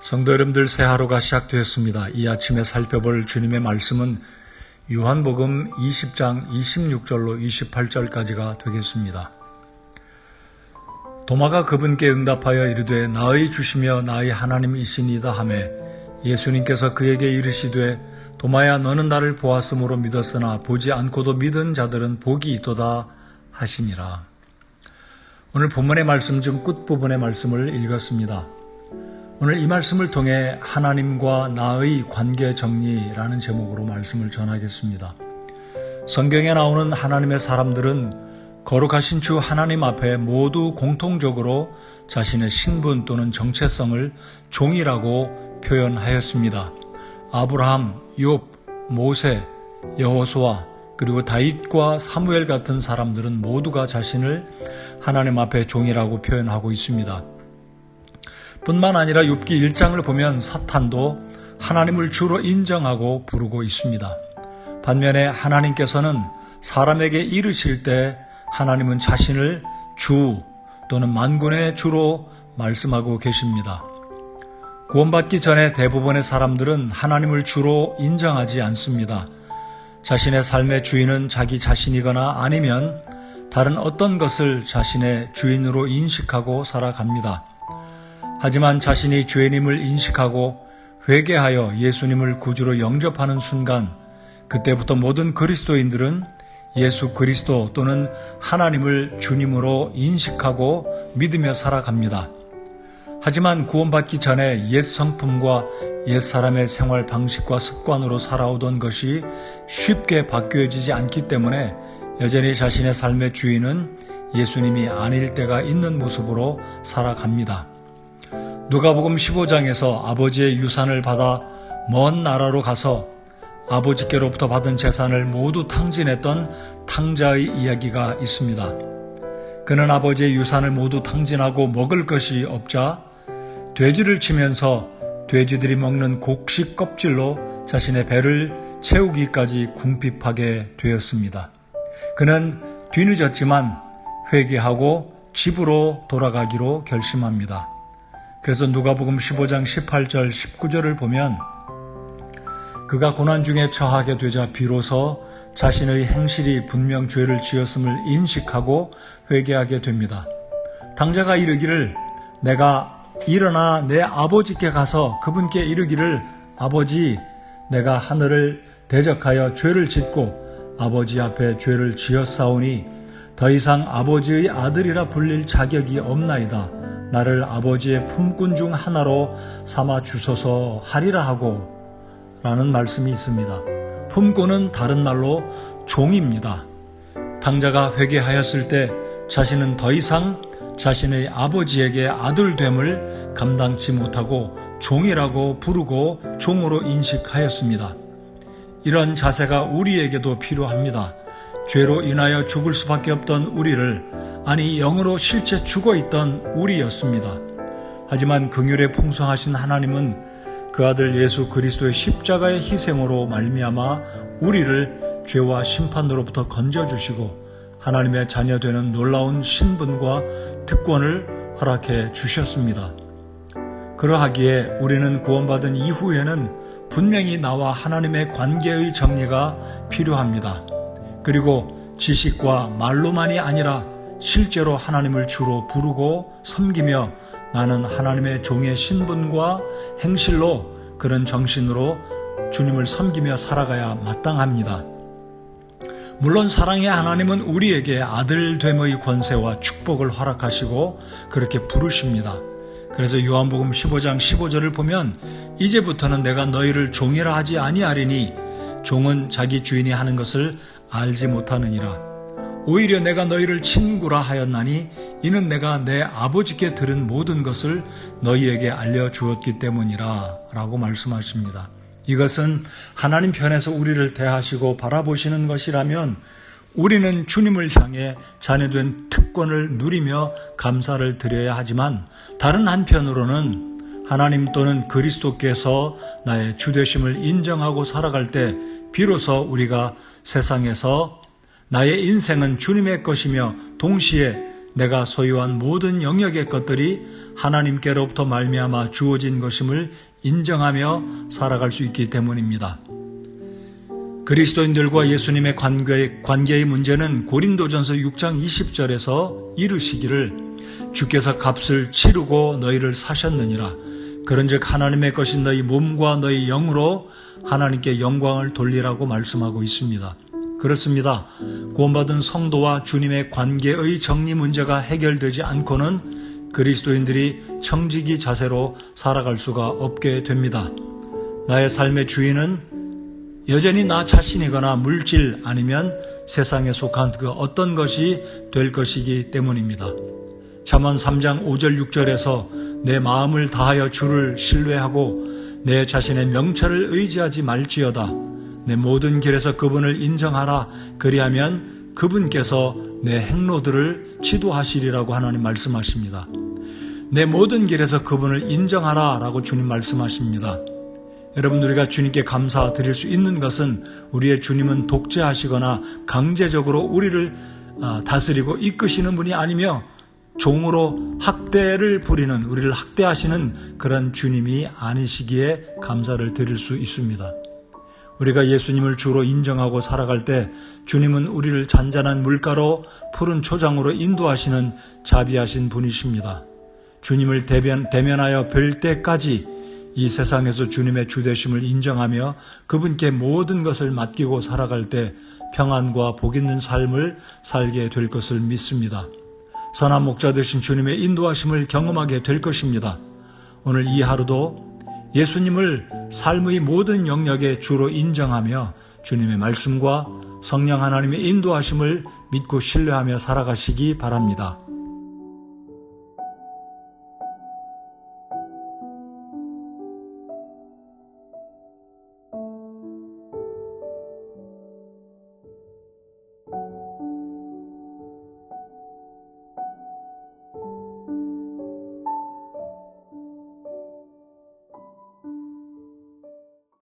성도 여러분들 새 하루가 시작되었습니다. 이 아침에 살펴볼 주님의 말씀은 요한복음 20장 26절로 28절까지가 되겠습니다. 도마가 그분께 응답하여 이르되 나의 주시며 나의 하나님이시니다 하매 예수님께서 그에게 이르시되 도마야 너는 나를 보았으므로 믿었으나 보지 않고도 믿은 자들은 복이 있도다 하시니라. 오늘 본문의 말씀 중 끝부분의 말씀을 읽었습니다. 오늘 이 말씀을 통해 하나님과 나의 관계 정리라는 제목으로 말씀을 전하겠습니다. 성경에 나오는 하나님의 사람들은 거룩하신 주 하나님 앞에 모두 공통적으로 자신의 신분 또는 정체성을 종이라고 표현하였습니다. 아브라함, 욥, 모세, 여호수아 그리고 다윗과 사무엘 같은 사람들은 모두가 자신을 하나님 앞에 종이라고 표현하고 있습니다. 뿐만 아니라 욥기 1장을 보면 사탄도 하나님을 주로 인정하고 부르고 있습니다. 반면에 하나님께서는 사람에게 이르실 때 하나님은 자신을 주 또는 만군의 주로 말씀하고 계십니다. 구원받기 전에 대부분의 사람들은 하나님을 주로 인정하지 않습니다. 자신의 삶의 주인은 자기 자신이거나 아니면 다른 어떤 것을 자신의 주인으로 인식하고 살아갑니다. 하지만 자신이 죄님을 인식하고 회개하여 예수님을 구주로 영접하는 순간 그때부터 모든 그리스도인들은 예수 그리스도 또는 하나님을 주님으로 인식하고 믿으며 살아갑니다. 하지만 구원받기 전에 옛 성품과 옛 사람의 생활 방식과 습관으로 살아오던 것이 쉽게 바뀌어지지 않기 때문에 여전히 자신의 삶의 주인은 예수님이 아닐 때가 있는 모습으로 살아갑니다. 누가복음 15장에서 아버지의 유산을 받아 먼 나라로 가서 아버지께로부터 받은 재산을 모두 탕진했던 탕자의 이야기가 있습니다. 그는 아버지의 유산을 모두 탕진하고 먹을 것이 없자 돼지를 치면서 돼지들이 먹는 곡식 껍질로 자신의 배를 채우기까지 궁핍하게 되었습니다. 그는 뒤늦었지만 회개하고 집으로 돌아가기로 결심합니다. 그래서 누가복음 15장 18절 19절을 보면 그가 고난 중에 처하게 되자 비로소 자신의 행실이 분명 죄를 지었음을 인식하고 회개하게 됩니다. 당자가 이르기를 내가 일어나 내 아버지께 가서 그분께 이르기를 아버지 내가 하늘을 대적하여 죄를 짓고 아버지 앞에 죄를 지었사오니 더 이상 아버지의 아들이라 불릴 자격이 없나이다. 나를 아버지의 품꾼 중 하나로 삼아 주소서 하리라 하고 라는 말씀이 있습니다. 품꾼은 다른 말로 종입니다. 당자가 회개하였을 때 자신은 더 이상 자신의 아버지에게 아들됨을 감당치 못하고 종이라고 부르고 종으로 인식하였습니다. 이런 자세가 우리에게도 필요합니다. 죄로 인하여 죽을 수밖에 없던 우리를 아니 영으로 실제 죽어 있던 우리였습니다. 하지만 긍휼에 풍성하신 하나님은 그 아들 예수 그리스도의 십자가의 희생으로 말미암아 우리를 죄와 심판으로부터 건져 주시고 하나님의 자녀 되는 놀라운 신분과 특권을 허락해 주셨습니다. 그러하기에 우리는 구원받은 이후에는 분명히 나와 하나님의 관계의 정리가 필요합니다. 그리고 지식과 말로만이 아니라 실제로 하나님을 주로 부르고 섬기며 나는 하나님의 종의 신분과 행실로 그런 정신으로 주님을 섬기며 살아가야 마땅합니다. 물론 사랑의 하나님은 우리에게 아들됨의 권세와 축복을 허락하시고 그렇게 부르십니다. 그래서 요한복음 15장 15절을 보면 이제부터는 내가 너희를 종이라 하지 아니하리니 종은 자기 주인이 하는 것을 알지 못하느니라. 오히려 내가 너희를 친구라 하였나니 이는 내가 내 아버지께 들은 모든 것을 너희에게 알려 주었기 때문이라 라고 말씀하십니다. 이것은 하나님 편에서 우리를 대하시고 바라보시는 것이라면 우리는 주님을 향해 자녀된 특권을 누리며 감사를 드려야 하지만 다른 한편으로는 하나님 또는 그리스도께서 나의 주되심을 인정하고 살아갈 때 비로소 우리가 세상에서 나의 인생은 주님의 것이며 동시에 내가 소유한 모든 영역의 것들이 하나님께로부터 말미암아 주어진 것임을 인정하며 살아갈 수 있기 때문입니다. 그리스도인들과 예수님의 관계, 관계의 문제는 고린도전서 6장 20절에서 이르시기를 주께서 값을 치르고 너희를 사셨느니라. 그런즉 하나님의 것인 너희 몸과 너희 영으로 하나님께 영광을 돌리라고 말씀하고 있습니다. 그렇습니다. 구원받은 성도와 주님의 관계의 정리 문제가 해결되지 않고는 그리스도인들이 청지기 자세로 살아갈 수가 없게 됩니다. 나의 삶의 주인은 여전히 나 자신이거나 물질 아니면 세상에 속한 그 어떤 것이 될 것이기 때문입니다. 잠언 3장 5절 6절에서 내 마음을 다하여 주를 신뢰하고 내 자신의 명철을 의지하지 말지어다. 내 모든 길에서 그분을 인정하라. 그리하면 그분께서 내 행로들을 지도하시리라고 하나님 말씀하십니다. 내 모든 길에서 그분을 인정하라 라고 주님 말씀하십니다. 여러분 우리가 주님께 감사드릴 수 있는 것은 우리의 주님은 독재하시거나 강제적으로 우리를 아, 다스리고 이끄시는 분이 아니며 종으로 학대를 부리는 우리를 학대하시는 그런 주님이 아니시기에 감사를 드릴 수 있습니다. 우리가 예수님을 주로 인정하고 살아갈 때 주님은 우리를 잔잔한 물가로 푸른 초장으로 인도하시는 자비하신 분이십니다. 주님을 대변, 대면하여 뵐 때까지 이 세상에서 주님의 주되심을 인정하며 그분께 모든 것을 맡기고 살아갈 때 평안과 복 있는 삶을 살게 될 것을 믿습니다. 선한 목자 되신 주님의 인도하심을 경험하게 될 것입니다. 오늘 이 하루도 예수님을 삶의 모든 영역에 주로 인정하며 주님의 말씀과 성령 하나님의 인도하심을 믿고 신뢰하며 살아가시기 바랍니다.